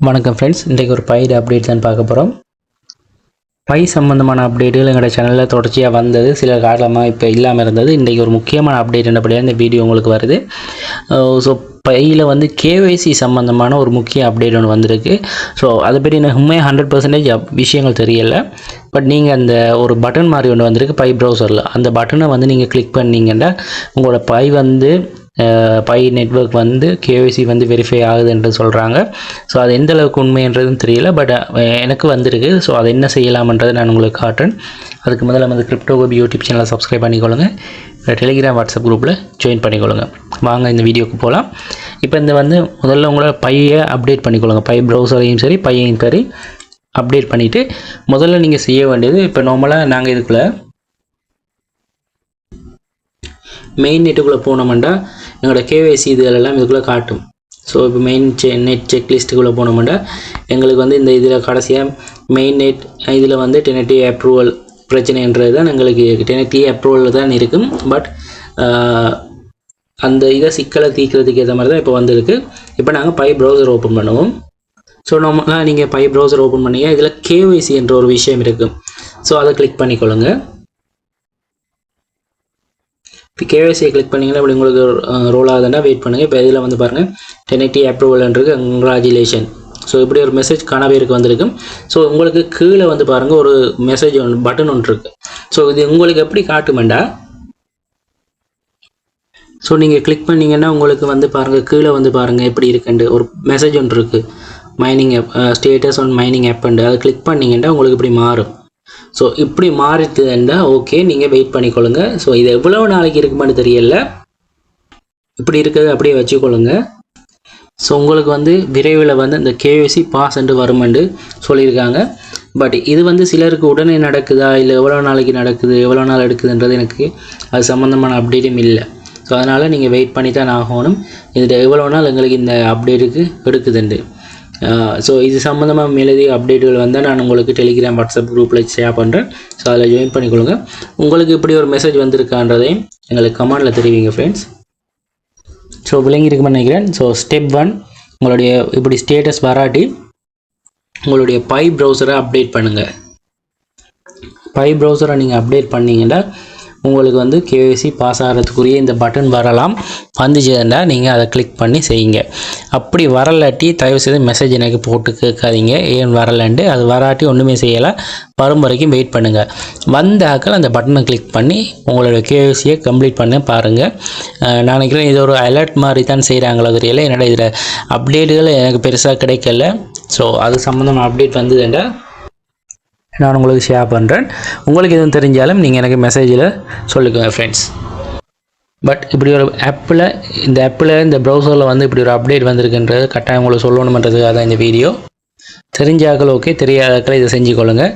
வணக்கம் ஃப்ரெண்ட்ஸ் இன்றைக்கு ஒரு பயிர் அப்டேட் தான் பார்க்க போகிறோம் பை சம்மந்தமான அப்டேட்டுகள் எங்களோட சேனலில் தொடர்ச்சியாக வந்தது. சில காரணமாக இப்போ இல்லாமல் இருந்தது. இன்றைக்கி ஒரு முக்கியமான அப்டேட் என்னபடியாக இந்த வீடியோ உங்களுக்கு வருது. ஸோ பையில் வந்து கேஒய்சி சம்மந்தமான ஒரு முக்கிய அப்டேட் ஒன்று வந்திருக்கு. ஸோ அதை பற்றி எனக்கு உண்மையாக ஹண்ட்ரட் பர்சன்டேஜ் விஷயங்கள் தெரியலை. பட் நீங்கள் அந்த ஒரு பட்டன் மாதிரி ஒன்று வந்திருக்கு பை ப்ரௌசரில் அந்த பட்டனை வந்து நீங்கள் கிளிக் பண்ணீங்கன்னா உங்களோட பை வந்து பை நெட்வொர்க் வந்து கேஒய்சி வந்து வெரிஃபை ஆகுது என்று சொல்கிறாங்க ஸோ அது எந்த அளவுக்கு உண்மைன்றதும் தெரியல பட் எனக்கு வந்திருக்கு. ஸோ அதை என்ன செய்யலாம்ன்றதை நான் உங்களுக்கு காட்டுறேன். அதுக்கு முதல்ல வந்து கிரிப்டோ கோபி யூடியூப் சேனலை சப்ஸ்கிரைப் பண்ணிக்கொள்ளுங்க. டெலிகிராம் வாட்ஸ்அப் குரூப்பில் ஜாயின் பண்ணிக்கொள்ளுங்க. வாங்க இந்த வீடியோக்கு போகலாம் இப்போ இந்த வந்து முதல்ல உங்களோட பையை அப்டேட் பண்ணிக்கொள்ளுங்க. பை ப்ரௌசரையும் சரி பையையும் சரி அப்டேட் பண்ணிவிட்டு முதல்ல நீங்கள் செய்ய வேண்டியது இப்போ நார்மலாக நாங்கள் இதுக்குள்ளே மெயின் நெட்டுக்குள்ளே போனோம்னா எங்களோட கேவைசி இதுகளெல்லாம் இதுக்குள்ளே காட்டும். ஸோ இப்போ மெயின் செ நெட் செக் லிஸ்ட்டுக்குள்ளே போனோம்னா எங்களுக்கு வந்து இந்த இதில் கடைசியாக மெயின் நெட் இதில் வந்து டெனட்டி அப்ரூவல் பிரச்சனைன்றது தான் எங்களுக்கு டெனட்டி அப்ரூவல் தான் இருக்கும். பட் அந்த இதை சிக்கலை தீக்கிறதுக்கு ஏற்ற மாதிரி தான் இப்போ வந்திருக்கு. இப்போ நாங்கள் பை ப்ரௌசர் ஓப்பன் பண்ணுவோம். ஸோ நம்ம நீங்கள் பை ப்ரௌசர் ஓப்பன் பண்ணீங்க. இதில் கேஒய்சி என்ற ஒரு விஷயம் இருக்குது ஸோ அதை கிளிக் பண்ணிக்கொள்ளுங்க. இப்போ கேஒய்சியை கிளிக் பண்ணிங்கன்னா இப்படி உங்களுக்கு ரோல் ஆகுதுன்னா வெயிட் பண்ணுங்கள் இப்போ இதில் வந்து பாருங்கள் டெனட்டி அப்ரூவல்ன்றது கங்க்ராச்சுலேஷன் ஸோ இப்படி ஒரு மெசேஜ் கனவேருக்கு வந்திருக்கு ஸோ உங்களுக்கு கீழே வந்து பாருங்கள் ஒரு மெசேஜ் ஒன்று பட்டன் ஒன்று இருக்குது ஸோ இது உங்களுக்கு எப்படி காட்டுமெண்டா ஸோ நீங்கள் கிளிக் பண்ணிங்கன்னா உங்களுக்கு வந்து பாருங்கள் கீழே வந்து பாருங்கள் எப்படி இருக்குண்டு ஒரு மெசேஜ் ஒன்று இருக்குது mining app status on mining ஆப்புண்டு அதை கிளிக் பண்ணிங்கன்னா உங்களுக்கு இப்படி மாறும் ஸோ இப்படி மாறிட்டுன்னா ஓகே நீங்கள் வெயிட் பண்ணிக்கொள்ளுங்க. ஸோ இது எவ்வளவு நாளைக்கு இருக்குமான்னு தெரியல. இப்படி இருக்கிறது அப்படியே வச்சுக்கொள்ளுங்க. ஸோ உங்களுக்கு வந்து விரைவில் வந்து இந்த கேஒசி பாஸ் என்று வருமென்று சொல்லியிருக்காங்க. பட் இது வந்து சிலருக்கு உடனே நடக்குதா? இல்லை எவ்வளோ நாளைக்கு நடக்குது? எவ்வளோ நாள் எடுக்குதுன்றது எனக்கு அது சம்மந்தமான அப்டேட்டும் இல்லை. ஸோ அதனால் நீங்கள் வெயிட் பண்ணி தான் ஆகணும். இது எவ்வளோ நாள் எங்களுக்கு இந்த அப்டேட்டுக்கு எடுக்குதுண்டு. ஸோ இது சம்மந்தமாக மேலதிக அப்டேட்டுகள் வந்தால் நான் உங்களுக்கு டெலிகிராம் வாட்ஸ்அப் குரூப்பில் ஷேர் பண்ணுறேன் ஸோ அதில் ஜாயின் பண்ணிக்கொள்ளுங்க. உங்களுக்கு இப்படி ஒரு மெசேஜ் வந்திருக்கான்றதையும் எங்களுக்கு கமெண்டில் தெரிவிங்க ஃப்ரெண்ட்ஸ் ஸோ விளங்கியிருக்குன்னு நினைக்கிறேன். ஸோ ஸ்டெப் ஒன் உங்களுடைய இப்படி ஸ்டேட்டஸ் வராட்டி உங்களுடைய பை ப்ரௌசரை அப்டேட் பண்ணுங்கள் பை ப்ரௌசரை நீங்கள் அப்டேட் பண்ணிங்கன்னா உங்களுக்கு வந்து கேஒசி பாஸ் ஆகிறதுக்குரிய இந்த பட்டன் வரலாம். வந்துச்சுன்னா நீங்கள் அதை கிளிக் பண்ணி செய்யுங்க. அப்படி வரலாட்டி தயவு செய்து மெசேஜ் எனக்கு போட்டு கேட்காதீங்க. ஏன் வரலன்ட்டு அது வராட்டி ஒன்றுமே செய்யலை. வரும் வரைக்கும் வெயிட் பண்ணுங்கள் வந்தாக்கள் அந்த பட்டனை கிளிக் பண்ணி உங்களோட கேஒசியை கம்ப்ளீட் பண்ண பாருங்கள் நான் நினைக்கிறேன் இது ஒரு அலர்ட் மாதிரி தான் செய்கிறாங்களோ தெரியல. என்னடா இதில் அப்டேட்டுகள் எனக்கு பெருசாக கிடைக்கல. ஸோ அது சம்மந்தமாக அப்டேட் வந்ததுண்டா நான் உங்களுக்கு ஷேர் பண்ணுறேன் உங்களுக்கு எதுவும் தெரிஞ்சாலும் நீங்கள் எனக்கு மெசேஜில் சொல்லிக்கோங்க ஃப்ரெண்ட்ஸ் பட் இப்படி ஒரு ஆப்பில் இந்த ஆப்பில் இந்த ப்ரௌசரில் வந்து இப்படி ஒரு அப்டேட் வந்திருக்குன்றது கட்டாயம் உங்களுக்கு சொல்லணுமன்றதுக்காக தான் இந்த வீடியோ தெரிஞ்சாக்கள் ஓகே தெரியாதாக்கள் இதை செஞ்சு கொள்ளுங்கள்